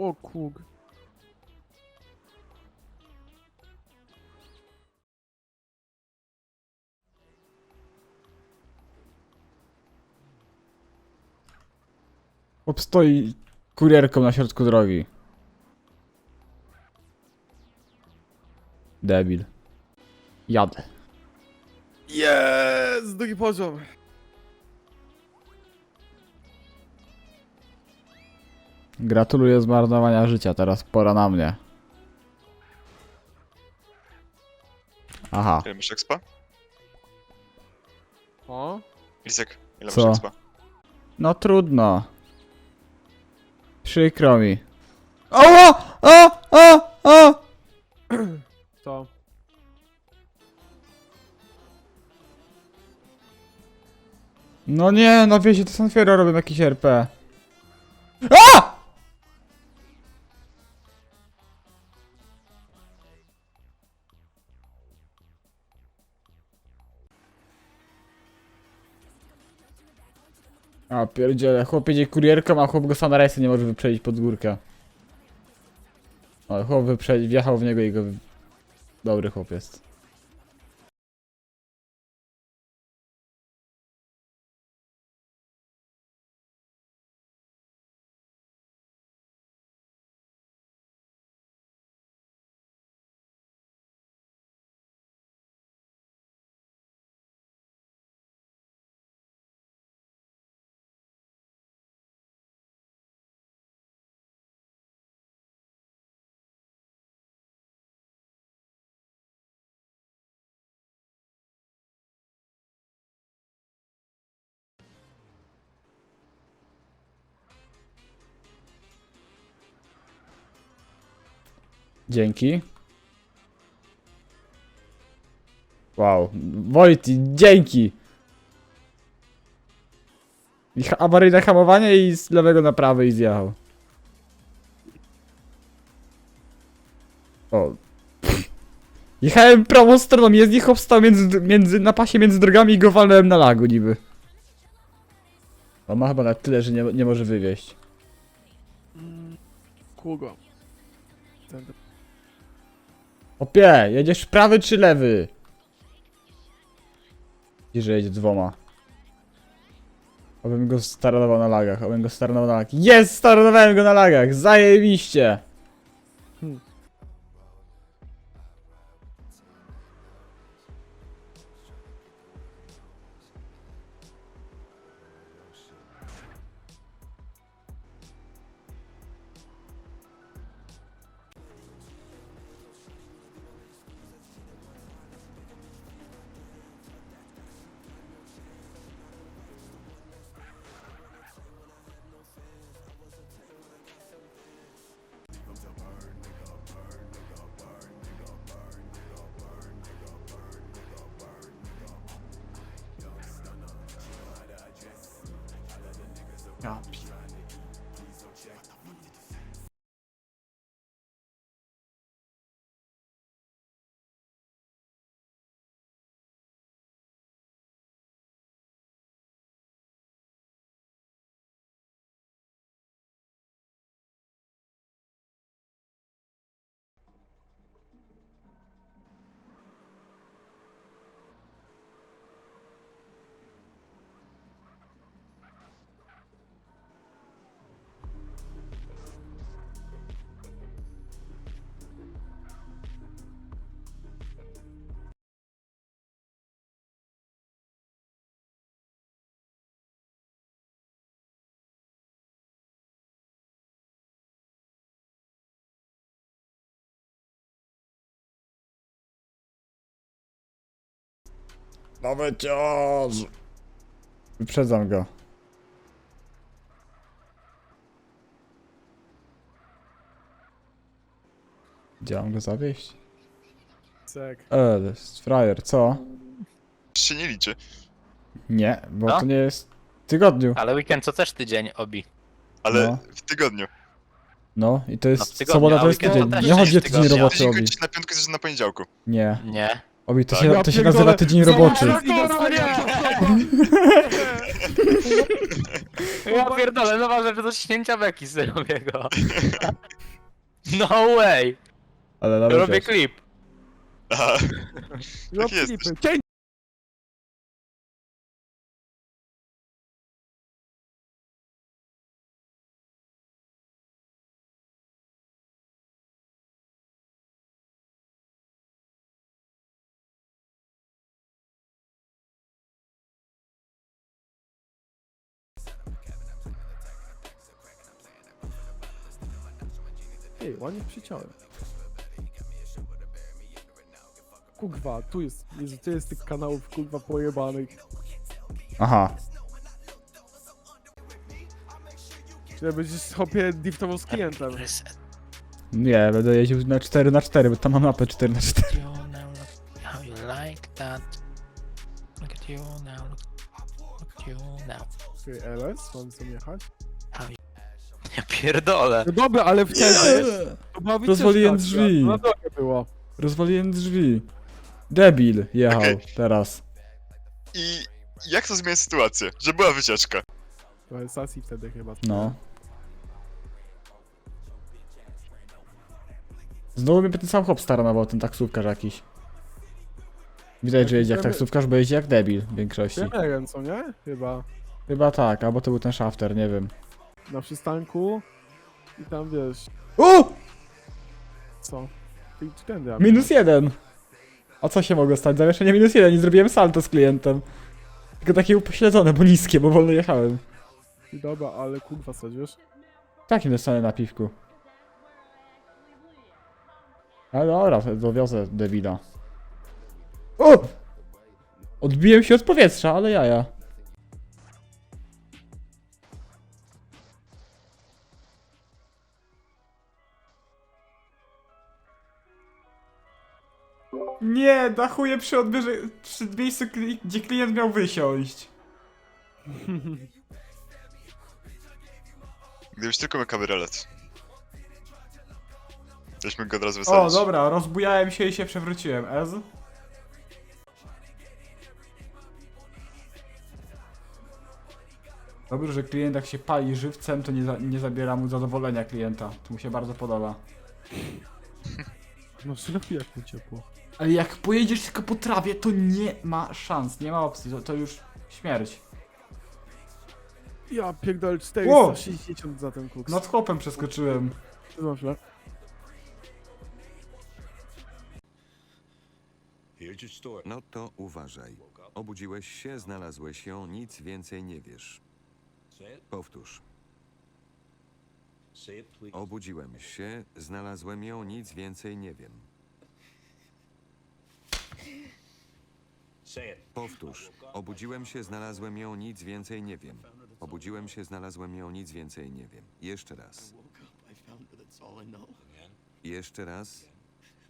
O kug. Chłop stoi kurierką na środku drogi. Debil. Jadę. Jest! Drugi poziom. Gratuluję zmarnowania życia, teraz pora na mnie. Aha. Ile masz expa? O. Lisek, ile Co? masz expa? No trudno. Przykro mi. O! O! O! O! To. No nie, no wiecie, to Sanfiero robią jakiś RP. A! A pierdziele, chłop jedzie kurierką, a chłop go Sunrise nie może wyprzedzić pod górkę. O, chłop wjechał w niego i go... Dobry chłop jest. Dzięki. Wow. Wojty, dzięki! Awaryjne hamowanie i z lewego na prawy i zjechał. O. Pff. Jechałem prawą stroną, ich obstał między, między, na pasie między drogami i go walnąłem na lagu niby. On ma chyba na tyle, że nie, nie może wywieźć. Kugo. Ten, Opie, jedziesz prawy czy lewy? Widzisz, że jedzie dwoma. Obym go staranował na lagach, obym go staranował na lagach. Jest! Staranowałem go na lagach! Zajebiście! Ja Nowy ciąż! Wyprzedzam go. Gdzie mam go zawieść? Sek. E, to jest frajer, co? się nie liczy. Nie, bo No. to nie jest w tygodniu. Ale weekend to też tydzień obi. Ale No. w tygodniu. No i to No, jest tygodniu, sobota a to jest weekend to tydzień. też Nie chodzi o tydzień tygodnia. roboczy, Tydzień Obi. godzin na piątkę jest na poniedziałku. Nie. Nie. Obi, to Tak. się, Ja to się pierdolę. nazywa tydzień Zobacz, roboczy. Ja pierdolę, nowa rzecz do śnięcia beki z Robiego. No way! Ale nawet Robię wiesz. klip. Aha, No Tak jest. Ej, ładnie przyciąłem. Kurwa, tu jest, Jezu, tu jest tych kanałów, kurwa, pojebanych. Aha. Czy będziesz hopie driftował z klientem? Nie, będę jeździł na 4 na 4 bo tam mam mapę 4 na 4 You now look how you like that. Look at you now, look, look at you now. Ty, LS, mam co jechać? Ja pierdolę. No dobra, ale wtedy wycieczka Rozwaliłem drzwi. Na drogę było. Rozwaliłem drzwi. Debil jechał Okej. teraz. i jak to zmienia sytuację? Że była wycieczka. Trochę sacji wtedy chyba. No. Znowu mnie ten sam chłop staranował, ten taksówkarz jakiś. Widać, że jeździ jak taksówkarz, bo jeździ jak debil w większości. Trenerem, co nie? Chyba. Chyba tak, albo to był ten shafter, nie wiem. Na przystanku. I tam wiesz, O! co? Ty trendy, Minus jeden! A co się mogło stać? Zawieszenie minus jeden i zrobiłem salto z klientem. Tylko takie upośledzone, bo niskie, bo wolno jechałem. Dobra, ale kurwa co, wiesz? Takim dostanę na piwku. Ale dobra, dowiozę debila. O! Odbiłem się od powietrza, ale jaja. Nie, dachuję przy odbierze... przy miejscu, gdzie klient miał wysiąść. Gdybyś tylko miał kabriolet. Tośmy go od razu O, wysadzić. dobra, rozbujałem się i się przewróciłem. Ez? Dobrze, że klient jak się pali żywcem, to nie, za, nie zabiera mu zadowolenia klienta. To mu się bardzo podoba. No szlafie jak mu ciepło. Ale jak pojedziesz tylko po trawie, to nie ma szans, nie ma opcji, to, to już śmierć. Ja pierdolę Wow. 460 za ten koks. Nad chłopem przeskoczyłem. No. No to uważaj. Obudziłeś się, znalazłeś ją, nic więcej nie wiesz. Powtórz. Obudziłem się, znalazłem ją, nic więcej nie wiem. Powtórz. Obudziłem się, znalazłem ją, nic więcej nie wiem. Obudziłem się, znalazłem ją, nic więcej nie wiem. Jeszcze raz. Jeszcze raz.